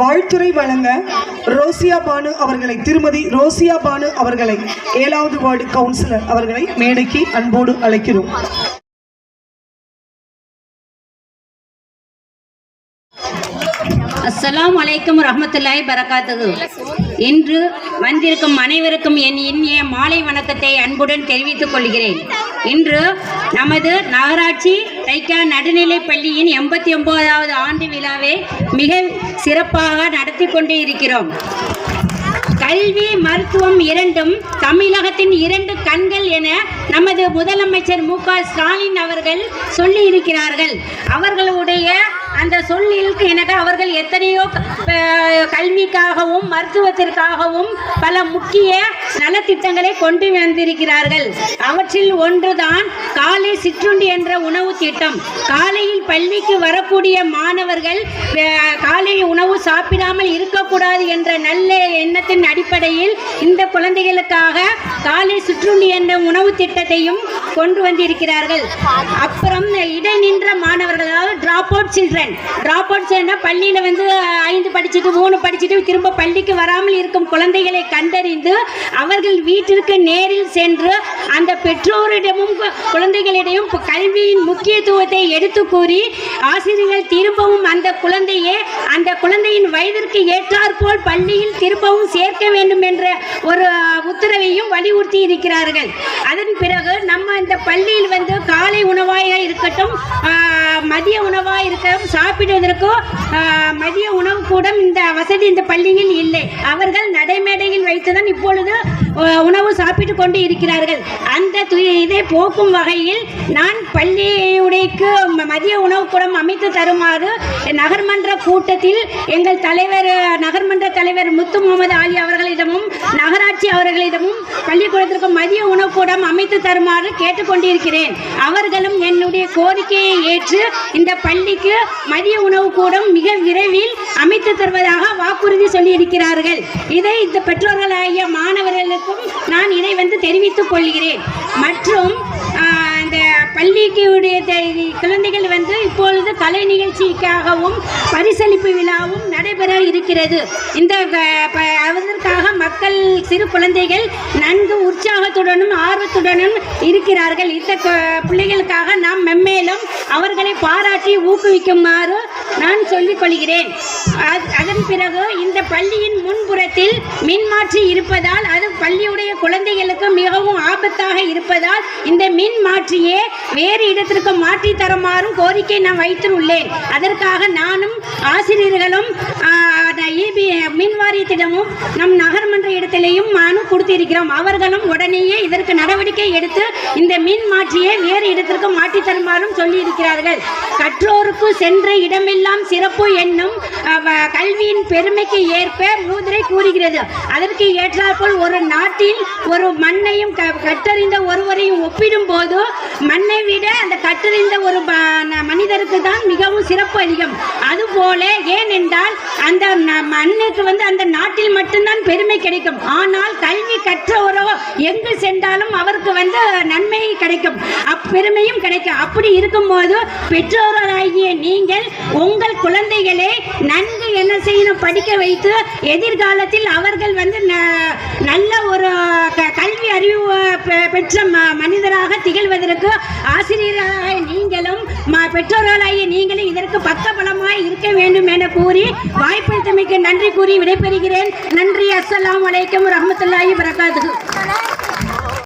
வாழ்த்துறை வழங்க ரோசியா பானு அவர்களை திருமதி ரோசியா பானு அவர்களை ஏழாவது வார்டு கவுன்சிலர் அவர்களை மேடைக்கு அன்போடு அழைக்கிறோம். அஸ்லாம் வலைக்கம் ரஹமத்துல்லாய் பரகாத்தது இன்று வந்திருக்கும் அனைவருக்கும் என் இனிய மாலை வணக்கத்தை அன்புடன் தெரிவித்துக் கொள்கிறேன். இன்று நமது நகராட்சி தைக்கா நடுநிலைப் பள்ளியின் எண்பத்தி ஒன்பதாவது ஆண்டு விழாவை மிக சிறப்பாக நடத்தி கொண்டே இருக்கிறோம் கல்வி மருத்துவம் இரண்டும் தமிழகத்தின் இரண்டு கண்கள் என நமது முதலமைச்சர் மு க ஸ்டாலின் அவர்கள் சொல்லி இருக்கிறார்கள் அவர்களுடைய அந்த சொல்லிற்கு எனக்கு அவர்கள் எத்தனையோ கல்விக்காகவும் மருத்துவத்திற்காகவும் பல முக்கிய நலத்திட்டங்களை கொண்டு வந்திருக்கிறார்கள். அவற்றில் ஒன்றுதான் காலை சிற்றுண்டி என்ற உணவு திட்டம். காலையில் பள்ளிக்கு வரக்கூடிய மாணவர்கள் காலை உணவு சாப்பிடாமல் இருக்கக்கூடாது என்ற நல்ல எண்ணத்தின் அடிப்படையில் இந்த குழந்தைகளுக்காக காலை சிற்றுண்டி என்ற உணவு திட்டத்தையும் கொண்டு வந்திருக்கிறார்கள். அப்புறம் இடைநின்ற மாணவர்கள் அதாவது drop out children drop out பள்ளியில் வந்து ஐந்து படிச்சுட்டு மூணு படிச்சுட்டு திரும்ப பள்ளிக்கு வராமல் இருக்கும் குழந்தைகளை கண்டறிந்து அவர்கள் வீட்டிற்கு நேரில் சென்று அந்த பெற்றோரிடமும் கு- குழந்தைகளிடையும் கல்வியின் முக்கியத்துவத்தை எடுத்து கூறி ஆசிரியர்கள் திரும்பவும் அந்த குழந்தையை அந்த குழந்தையின் வயதிற்கு ஏற்றாற்போல் பள்ளியில் திரும்பவும் சேர்க்க வேண்டும் என்ற ஒரு உத்தரவையும் வலியுறுத்தி இருக்கிறார்கள். அதன் பிறகு நம்ம இந்த பள்ளியில் வந்து காலை உணவாக இருக்கட்டும் மதிய உணவாக இருக்கட்டும் சாப்பிடுவதற்கும் மதிய உணவு கூடம் இந்த வசதி இந்த பள்ளியில் இல்லை. அவர்கள் நடைமேடையில் வைத்துதான் இப்பொழுது உணவு சாப்பிட்டு கொண்டு இருக்கிறார்கள். அந்த து- இதை போக்கும் வகையில் நான் பள்ளியுடைக்கு மதிய உணவு கூடம் அமைத்து தருமாறு நகர்மன்ற கூட்டத்தில் எங்கள் தலைவர் நகர்மன்ற தலைவர் முத்து முகமது ஆலி அவர்களை ஆட்சி அவர்களிடமும் பள்ளிக்கூடத்திற்கு மதிய உணவு கூடம் அமைத்து தருமாறு கேட்டுக்கொண்டிருக்கிறேன். அவர்களும் என்னுடைய கோரிக்கையை ஏற்று இந்த பள்ளிக்கு மதிய உணவு கூடம் மிக விரைவில் அமைத்து தருவதாக வாக்குறுதி சொல்லியிருக்கிறார்கள். இதை இந்த பெற்றோர்களாகிய மாணவர்களுக்கும் நான் இதை வந்து தெரிவித்துக் கொள்கிறேன். மற்றும் அந்த இந்த குழந்தைகள் வந்து இப்பொழுது கலை நிகழ்ச்சிக்காகவும் பரிசளிப்பு விழாவும் நடைபெற இருக்கிறது. இந்த அதற்காக மக்கள் சிறு குழந்தைகள் நன்கு உற்சாகத்துடனும் ஆர்வத்துடனும் இருக்கிறார்கள். இந்த பிள்ளைகளுக்காக நாம் மெம்மேலும் அவர்களை பாராட்டி ஊக்குவிக்குமாறு நான் சொல்லிக் கொள்கிறேன். அதன் பிறகு இந்த பள்ளியின் முன்புறத்தில் மின்மாற்றி இருப்பதால் அது பள்ளியுடைய குழந்தைகளுக்கு மிகவும் ஆபத்தாக இருப்பதால் இந்த மின் மாற்றியே வேறு இடத்திற்கு மாற்றி தருமாறும் கோரிக்கை நான் வைத்துள்ளேன். அதற்காக நானும் ஆசிரியர்களும் இபி மின் வாரியத்திடமும் நம் நகர்மன்ற இடத்திலேயும் மனு கொடுத்திருக்கிறோம். அவர்களும் உடனேயே இதற்கு நடவடிக்கை எடுத்து இந்த மின் மாற்றியை வேறு இடத்திற்கு மாற்றி தருமாறும் சொல்லியிருக்கிறார்கள். கற்றோருக்கு சென்ற இடமெல்லாம் சிறப்பு என்னும் வ- கல்வியின் பெருமைக்கு ஏற்ப மூதுரை கூறுகிறது. அதற்கு ஏற்றாற்போல் ஒரு நாட்டில் ஒரு மண்ணையும் க- கற்றறிந்த ஒருவரையும் ஒப்பிடும் போது மண்ணை விட அந்த கற்றறிந்த ஒரு மனிதருக்கு தான் மிகவும் சிறப்பு அதிகம். போல ஏனென்றால் அந்த ந- மண்ணுக்கு வந்து அந்த நாட்டில் மட்டும்தான் பெருமை கிடைக்கும். ஆனால் கல்வி கற்ற உறவோ எங்கு சென்றாலும் நமக்கு வந்து நன்மை கிடைக்கும். அப்பெருமையும் கிடைக்கும். அப்படி இருக்கும்போது பெற்றோராகிய நீங்கள் உங்கள் குழந்தைகளை நன்கு என்ன செய்யணும்? படிக்க வைத்து எதிர்காலத்தில் அவர்கள் வந்து ந- நல்ல ஒரு கல்வி அறிவு பெற்ற மனிதராக திகழ்வதற்கு ஆசிரியராக நீங்களும் பெற்றோர்களாகிய நீங்களும் இதற்கு பக்கபலமாய் இருக்க வேண்டும் என கூறி வாய்ப்பளித்தமைக்கு நன்றி கூறி விடைபெறுகிறேன். நன்றி. அஸ்லாம் அலைக்கும் ரஹமத்துல்லாஹி வரகாத்து